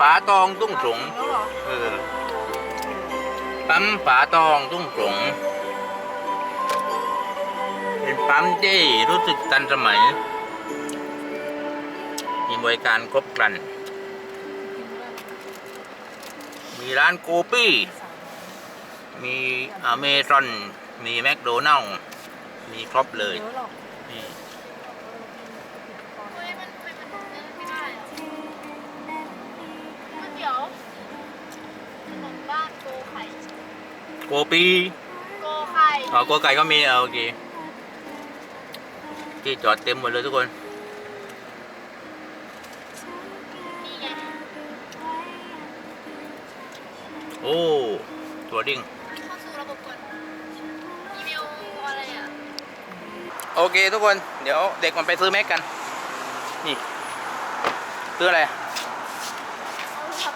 ป๋าตองตุ้งสงแล้วเหรอเออปั๊มป๋าตองตุ้งสงเป็นปั๊มที่รู้สึกทันสมัย มีบริการครบครัน มีร้านโกปี้ มีอเมซอน มีแมคโดนัลล์มีครบเลยเยอะหรอกนี่ โกปี้โกไข่อ๋อโกไก่ก็มีเอาโอเคที่จอดเต็มหมดเลยทุกคนนี่ไงโอ้ตัวดิ้งเข้าสู่ระบบก่อนอีเมลอะไรอะโอเคทุกคน เดี๋ยวเด็กมันไปซื้อแม็กกัน นี่ ซื้ออะไร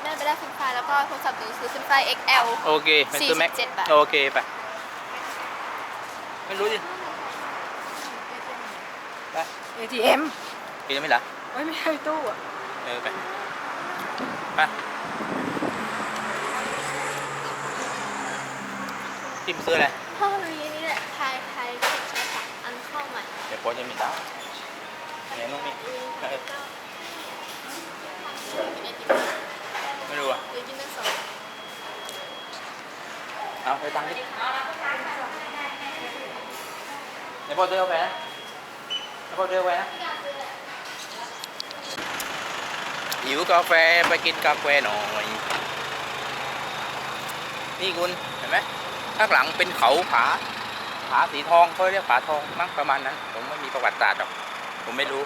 เอาโทรศัพท์แม่ไปได้ฟินไฟล์แล้วก็โทรศัพท์หนูซื้อฟินไฟล์ XL โอเคไปซื้อแม็ก47บาท โอเคไป ไม่รู้ดิ ไปเอทีเอ็มกินไม่เหรอเฮ้ยไม่ใช่ตู้อะเออไป ไปที่ไปซื้ออะไรพ่อมีนี่แหละไทยไทยก็ใช้ค่ะอันเข้าใหม่เดี๋ยวโป๊จะมีดาวเนี่ยนุ่มนี่เออ ไม่ รู้อะหรือกินทั้งสองเอาไปตังค์ดิเดี๋ยวพ่อเดินไปนะเดี๋ยวพ่อเดินไปนะหิวกาแฟไปกินกาแฟหน่อย นี่คุณเห็นไหมข้างหลังเป็นเขาผา ผาสีทองเขาเรียกผาทองมั้งประมาณนั้น ผมไม่มีประวัติศาสตร์หรอก ผมไม่รู้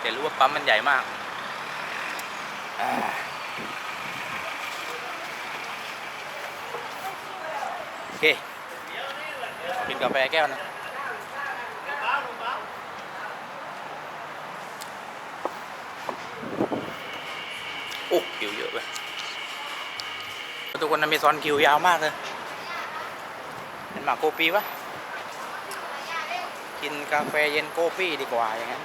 แต่รู้ว่าปั๊มมันใหญ่มากอ่าโอ เคกินกาแฟแก้วนึงโอ้คิวเยอะไปทุกคนอเมซอนคิวยาวมากเลยเห็นหมากโกปีปะกินกาแฟเย็นโกปี้ดีกว่าอย่างนั้น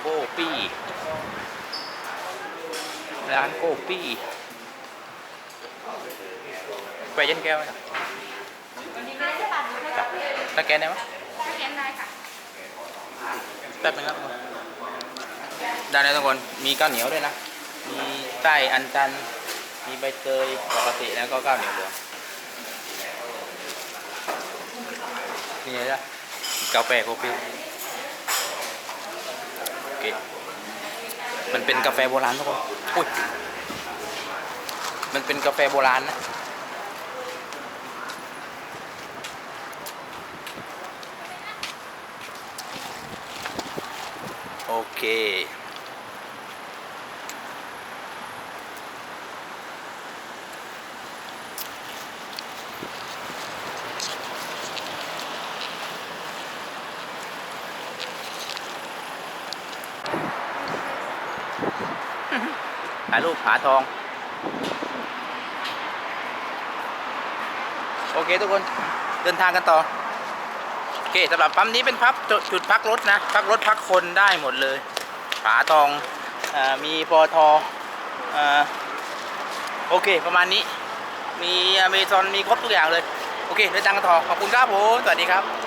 โกปี้ร้านโกปี้ กาแฟเย็นแก้วนะจับตะแกนได้ไหมสแกนได้ค่ะแป๊บนึงครับได้แล้วทุกคนมีข้าวเหนียวด้วยนะ มีไส้อันจัน มีใบเตยปกติแล้วก็ข้าวเหนียวเหลืองนี่ไงล่ะกาแฟโกปี้โอเคมันเป็นกาแฟโบราณทุกคนอุ้ย มันเป็นกาแฟโบราณนะโอเค ถ่ายรูปผาทอง โอเคทุกคนเดินทางกันต่อโอเคสำหรับปั๊มนี้เป็นพับจุดพักรถนะ พักรถพักคนได้หมดเลยผาทองอมีปอทอโอเค ประมาณนี้ มีอเมซอนมีครบทุกอย่างเลย โอเคเดินทางกันต่อขอบคุณครับผมสวัสดีครับ